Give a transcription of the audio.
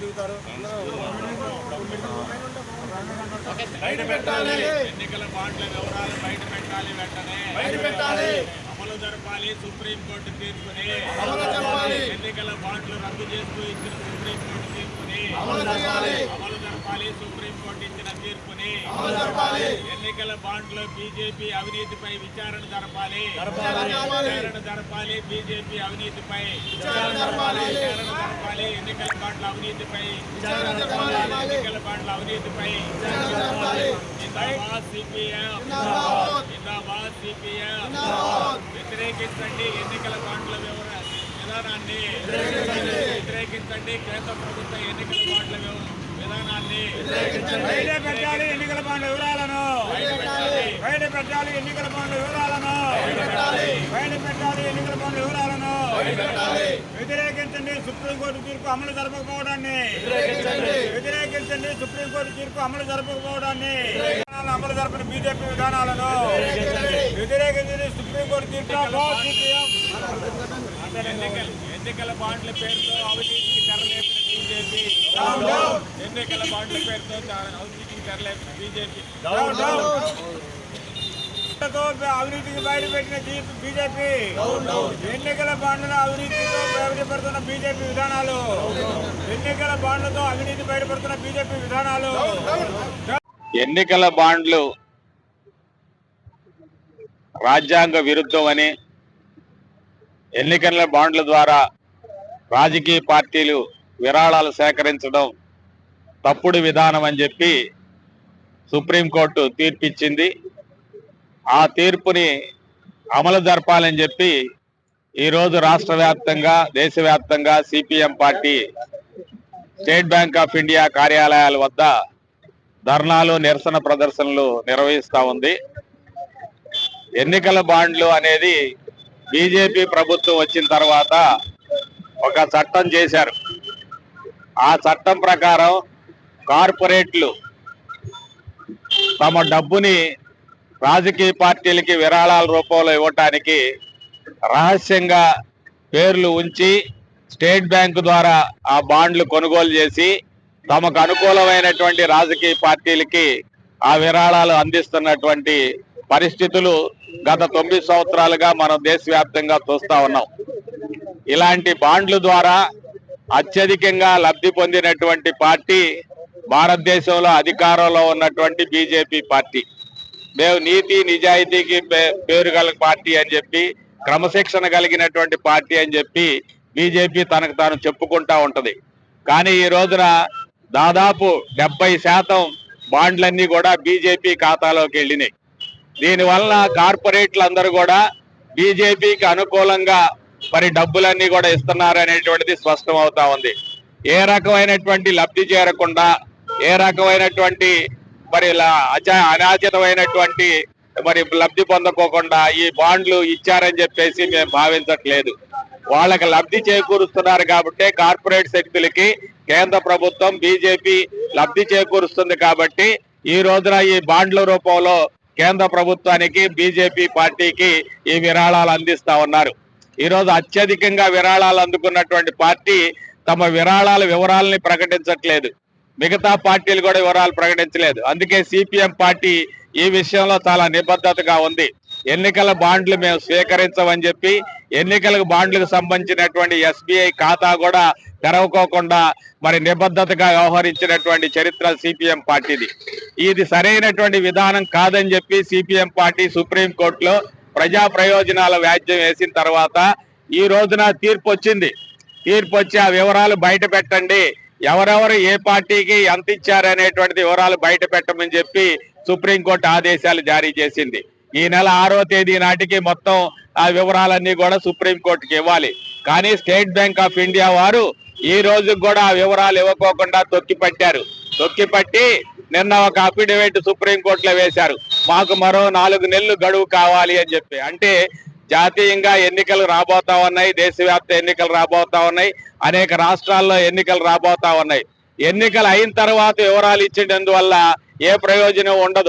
దిగుతారు. బయట పెట్టాలి. ఎన్నికల బాండ్లు వివరాలు బయట పెట్టాలి వెంటనే. బయట పెట్టాలి. జరపాలి సుప్రీంకోర్టు తీర్పుని. ఎన్నికల బాండ్లు రద్దు చేస్తూ ఇచ్చిన సుప్రీంకోర్టు తీర్పుని. అమలు జరపాలి. సుప్రీంకోర్టు ఇచ్చిన తీర్పుని. ఎన్నికల బాండ్లో బీజేపీ అవినీతిపై విచారణ జరపాలి. జరపాలి. విచారణ జరపాలి బీజేపీ అవినీతిపై. విచారణ జరపాలి. ఎన్నికల బాండ్ల అవినీతిపై. ఎన్నికల బాండ్ల అవినీతిపై. సిపిఎం. వ్యతిరేకించండి ఎన్నికల బాండ్ల వివర విధానాన్ని వ్యతిరేకించండి కేంద్ర ప్రభుత్వ ఎన్నికల బాండ్ల విధానాన్ని బయట పెట్టాలి ఎన్నికల బాండ్ల వివరాలను. బయట పెట్టాలి. ఎన్నికల బాండ్ల వివరాలను. బయట పెట్టాలి. ఎన్నికల బాండ్ల వివరాలను. వ్యతిరేకించండి సుప్రీంకోర్టు తీర్పు అమలు జరపకపోవడాన్ని. వ్యతిరేకించండి. సుప్రీంకోర్టు తీర్పు అమలు జరపకపోవడాన్ని. అమలు జరపని బీజేపీ విధానాలను. వ్యతిరేకించండి సుప్రీంకోర్టు తీర్పు ఎన్నికల ఎన్నికల బాండ్ల పేరుతో అవినీతికి తెరలేపిన బీజేపీ. ఎన్నికల బాండ్ల పేరుతో అవినీతికి తెరలేపిన బీజేపీ. తో అవినీతికి బయటపెట్టిన బీజేపీ. ఎన్నికల బాండ్ల అవినీతితో బయటపడుతున్న బీజేపీ విధానాలు. ఎన్నికల బాండ్లతో అవినీతి బయటపడుతున్న బీజేపీ విధానాలు. ఎన్నికల బాండ్లు రాజ్యాంగ విరుద్ధమని ఎన్నికల బాండ్ల ద్వారా రాజకీయ పార్టీలు విరాళాలు సేకరించడం తప్పుడు విధానం అని చెప్పి సుప్రీంకోర్టు తీర్పిచ్చింది. ఆ తీర్పుని అమలు జరపాలని చెప్పి ఈరోజు రాష్ట్ర వ్యాప్తంగా దేశవ్యాప్తంగా CPM party State Bank of India కార్యాలయాల వద్ద ధర్నాలు నిరసన ప్రదర్శనలు నిర్వహిస్తా ఉంది. ఎన్నికల బాండ్లు అనేది బీజేపీ ప్రభుత్వం వచ్చిన తర్వాత ఒక చట్టం చేశారు. ఆ చట్టం ప్రకారం కార్పొరేట్లు తమ డబ్బుని రాజకీయ పార్టీలకి విరాళాల రూపంలో ఇవ్వటానికి రహస్యంగా పేర్లు ఉంచి స్టేట్ బ్యాంకు ద్వారా ఆ బాండ్లు కొనుగోలు చేసి తమకు అనుకూలమైనటువంటి రాజకీయ పార్టీలకి ఆ విరాళాలు అందిస్తున్నటువంటి పరిస్థితులు గత తొమ్మిది సంవత్సరాలుగా మనం దేశవ్యాప్తంగా చూస్తా ఉన్నాం. ఇలాంటి బాండ్ల ద్వారా అత్యధికంగా లబ్ధి పొందినటువంటి పార్టీ భారతదేశంలో అధికారంలో ఉన్నటువంటి బీజేపీ పార్టీ. మేము నీతి నిజాయితీకి పే- పేరు గల పార్టీ అని చెప్పి క్రమశిక్షణ కలిగినటువంటి పార్టీ అని చెప్పి బీజేపీ తనకు తాను చెప్పుకుంటా ఉంటది. కానీ ఈ రోజున దాదాపు డెబ్బై శాతం బాండ్లన్నీ కూడా బీజేపీ ఖాతాలోకి వెళ్ళినాయి. దీనివల్ల కార్పొరేట్లు అందరూ కూడా బీజేపీకి అనుకూలంగా మరి డబ్బులన్నీ కూడా ఇస్తున్నారు అనేటువంటిది స్పష్టం అవుతా ఉంది. ఏ రకమైనటువంటి లబ్ధి చేరకుండా ఏ రకమైనటువంటి మరి ఇలా అనాచితమైనటువంటి మరి లబ్ధి పొందకోకుండా ఈ బాండ్లు ఇచ్చారని చెప్పేసి మేము భావించట్లేదు. వాళ్ళకి లబ్ధి చేకూరుస్తున్నారు కాబట్టి కార్పొరేట్ శక్తులకి కేంద్ర ప్రభుత్వం బీజేపీ లబ్ధి చేకూరుస్తుంది కాబట్టి ఈ రోజున ఈ బాండ్ల రూపంలో కేంద్ర ప్రభుత్వానికి బీజేపీ పార్టీకి ఈ విరాళాలు అందిస్తా ఉన్నారు. ఈరోజు అత్యధికంగా విరాళాలు అందుకున్నటువంటి పార్టీ తమ విరాళాల వివరాలని ప్రకటించట్లేదు. మిగతా పార్టీలు కూడా వివరాలు ప్రకటించలేదు. అందుకే సిపిఎం పార్టీ ఈ విషయంలో చాలా నిబద్ధతగా ఉంది. ఎన్నికల బాండ్లు మేము స్వీకరించమని చెప్పి ఎన్నికలకు బాండ్లకు సంబంధించినటువంటి ఎస్బీఐ ఖాతా కూడా తెరవకోకుండా మరి నిబద్ధతగా వ్యవహరించినటువంటి చరిత్ర సిపిఎం పార్టీది. ఇది సరైనటువంటి విధానం కాదని చెప్పి సిపిఎం పార్టీ సుప్రీంకోర్టులో ప్రజా ప్రయోజనాల వ్యాజ్యం వేసిన తర్వాత ఈ రోజున తీర్పు వచ్చింది. తీర్పు వచ్చి ఆ వివరాలు బయట పెట్టండి. ఎవరెవరు ఏ పార్టీకి ఎంత ఇచ్చారు వివరాలు బయట పెట్టమని చెప్పి సుప్రీంకోర్టు ఆదేశాలు జారీ చేసింది. ఈ నెల ఆరో తేదీ నాటికి మొత్తం ఆ వివరాలన్నీ కూడా సుప్రీంకోర్టుకి ఇవ్వాలి. కానీ స్టేట్ బ్యాంక్ ఆఫ్ ఇండియా వారు ఈ రోజు కూడా ఆ వివరాలు ఇవ్వకోకుండా తొక్కి పట్టారు తొక్కి పట్టి నిన్న ఒక అఫిడవిట్ సుప్రీంకోర్టులో వేశారు. మాకు మరో నాలుగు నెలలు గడువు కావాలి అని చెప్పి. అంటే జాతీయంగా ఎన్నికలు రాబోతా ఉన్నాయి దేశవ్యాప్త ఎన్నికలు రాబోతా ఉన్నాయి అనేక రాష్ట్రాల్లో ఎన్నికలు రాబోతా ఉన్నాయి. ఎన్నికలు అయిన తర్వాత వివరాలు ఇచ్చేటందువల్ల ఏ ప్రయోజనం ఉండదు.